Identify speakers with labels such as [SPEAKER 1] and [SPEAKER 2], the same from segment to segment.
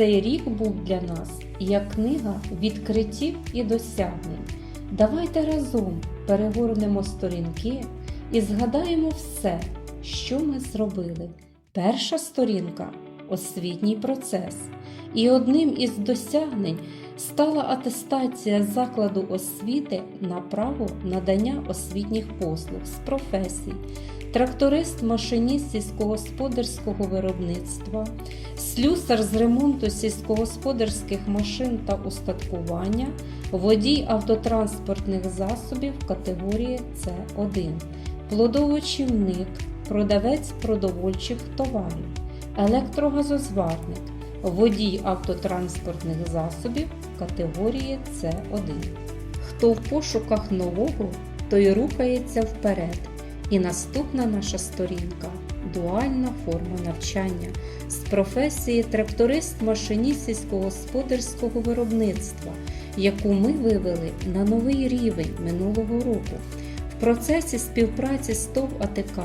[SPEAKER 1] Цей рік був для нас як книга відкриттів і досягнень. Давайте разом перегорнемо сторінки і згадаємо все, що ми зробили. Перша сторінка освітній процес. І одним із досягнень стала атестація закладу освіти на право надання освітніх послуг з професій, тракторист, машиніст сільськогосподарського виробництва, слюсар з ремонту сільськогосподарських машин та устаткування, водій автотранспортних засобів категорії С1, плодовочівник, продавець продовольчих товарів, електрогазозварник, водій автотранспортних засобів категорії С1. Хто в пошуках нового, той рухається вперед. І наступна наша сторінка дуальна форма навчання з професії тракторист-машиніст сільськогосподарського виробництва, яку ми вивели на новий рівень минулого року. Процесі співпраці з ТОВ АТК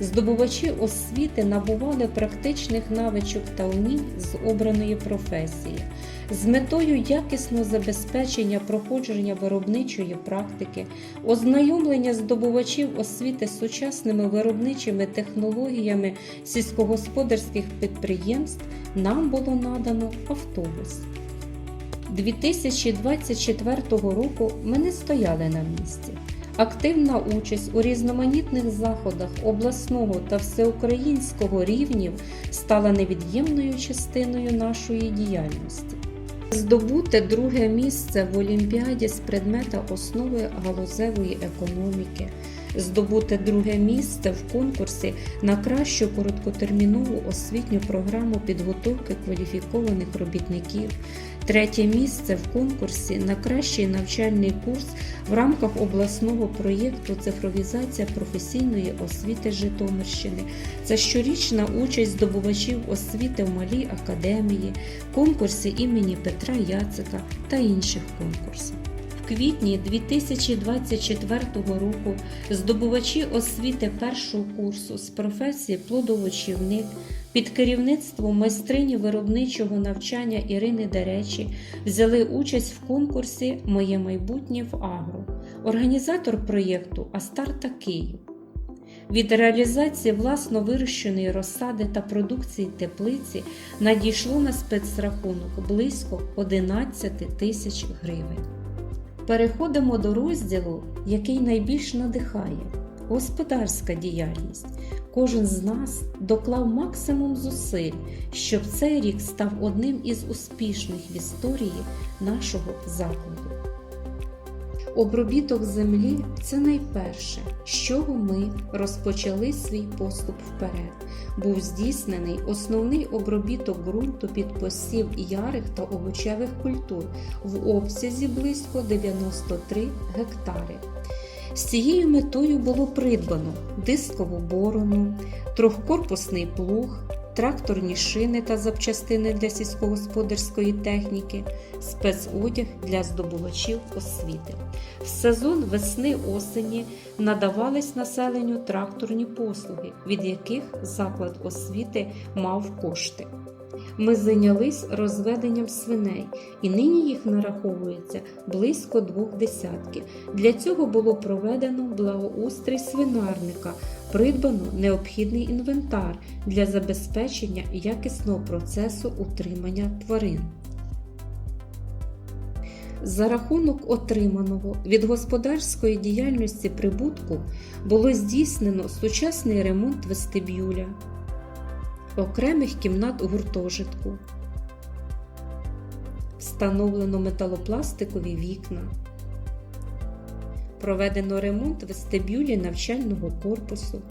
[SPEAKER 1] здобувачі освіти набували практичних навичок та умінь з обраної професії. З метою якісного забезпечення проходження виробничої практики, ознайомлення здобувачів освіти з сучасними виробничими технологіями сільськогосподарських підприємств нам було надано автобус. 2024 року ми не стояли на місці. Активна участь у різноманітних заходах обласного та всеукраїнського рівнів стала невід'ємною частиною нашої діяльності. Здобути друге місце в Олімпіаді з предмета основи галузевої економіки, здобути друге місце в конкурсі на кращу короткотермінову освітню програму підготовки кваліфікованих робітників, третє місце в конкурсі на кращий навчальний курс в рамках обласного проєкту Цифровізація професійної освіти Житомирщини. Це щорічна участь здобувачів освіти в малій академії, конкурсі імені Петра Яцика та інших конкурсах. Квітні 2024 року здобувачі освіти першого курсу з професії плодовочівник під керівництвом майстрині виробничого навчання Ірини Деречі взяли участь в конкурсі Моє майбутнє в Агро, організатор проєкту Астарта Київ. Від реалізації власно вирощеної розсади та продукції теплиці надійшло на спецрахунок близько 11 тисяч гривень. Переходимо до розділу, який найбільш надихає господарська діяльність. Кожен з нас доклав максимум зусиль, щоб цей рік став одним із успішних в історії нашого закладу. Обробіток землі це найперше, з чого ми розпочали свій поступ вперед. Був здійснений основний обробіток ґрунту під посів ярих та овочевих культур в обсязі близько 93 гектари. З цією метою було придбано дискову борону, трьохкорпусний плуг, тракторні шини та запчастини для сільськогосподарської техніки, спецодяг для здобувачів освіти. В сезон весни-осені надавались населенню тракторні послуги, від яких заклад освіти мав кошти. Ми зайнялись розведенням свиней, і нині їх нараховується близько двох десятків. Для цього було проведено благоустрій свинарника, придбано необхідний інвентар для забезпечення якісного процесу утримання тварин. За рахунок отриманого від господарської діяльності прибутку було здійснено сучасний ремонт вестибюля, окремих кімнат гуртожитку, встановлено металопластикові вікна, проведено ремонт вестибюлі навчального корпусу,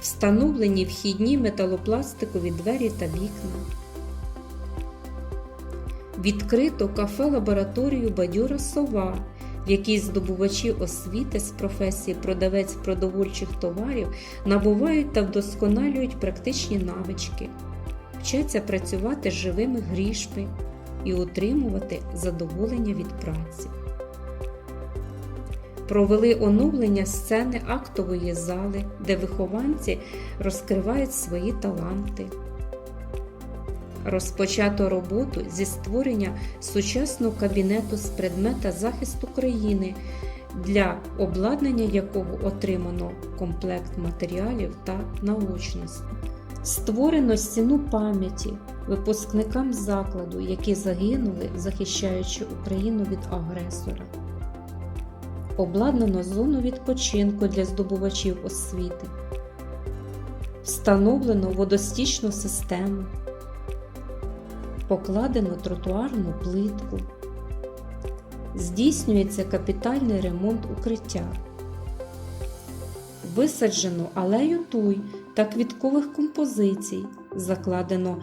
[SPEAKER 1] встановлені вхідні металопластикові двері та вікна. Відкрито кафе-лабораторію Бадьора Сова, якій здобувачі освіти з професії продавець продовольчих товарів набувають та вдосконалюють практичні навички, вчаться працювати з живими грішми і отримувати задоволення від праці. Провели оновлення сцени актової зали, де вихованці розкривають свої таланти. Розпочато роботу зі створення сучасного кабінету з предмета захисту країни, для обладнання якого отримано комплект матеріалів та наочності. Створено стіну пам'яті випускникам закладу, які загинули, захищаючи Україну від агресора. Обладнано зону відпочинку для здобувачів освіти. Встановлено водостічну систему. Покладено тротуарну плитку. Здійснюється капітальний ремонт укриття. Висаджено алею туй та квіткових композицій. Закладено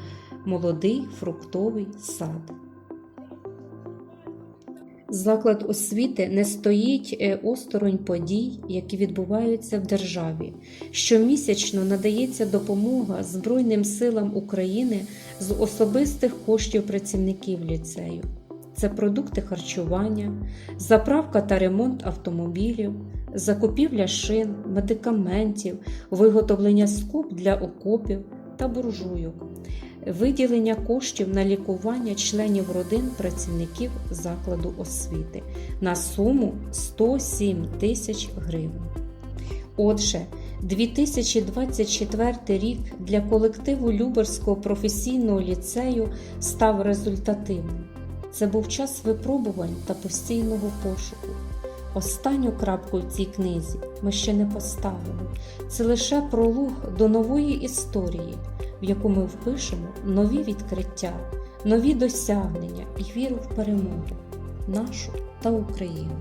[SPEAKER 1] молодий фруктовий сад. Заклад освіти не стоїть е, осторонь подій, які відбуваються в державі. Щомісячно надається допомога Збройним силам України з особистих коштів працівників ліцею. Це продукти харчування, заправка та ремонт автомобілів, закупівля шин, медикаментів, виготовлення скоб для окопів та буржуйок, виділення коштів на лікування членів родин працівників закладу освіти на суму 107 тисяч гривень. Отже, 2024 рік для колективу Люберського професійного ліцею став результативним. Це був час випробувань та постійного пошуку. Останню крапку в цій книзі ми ще не поставили. Це лише пролог до нової історії, в яку ми впишемо нові відкриття, нові досягнення і віру в перемогу нашу та Україну.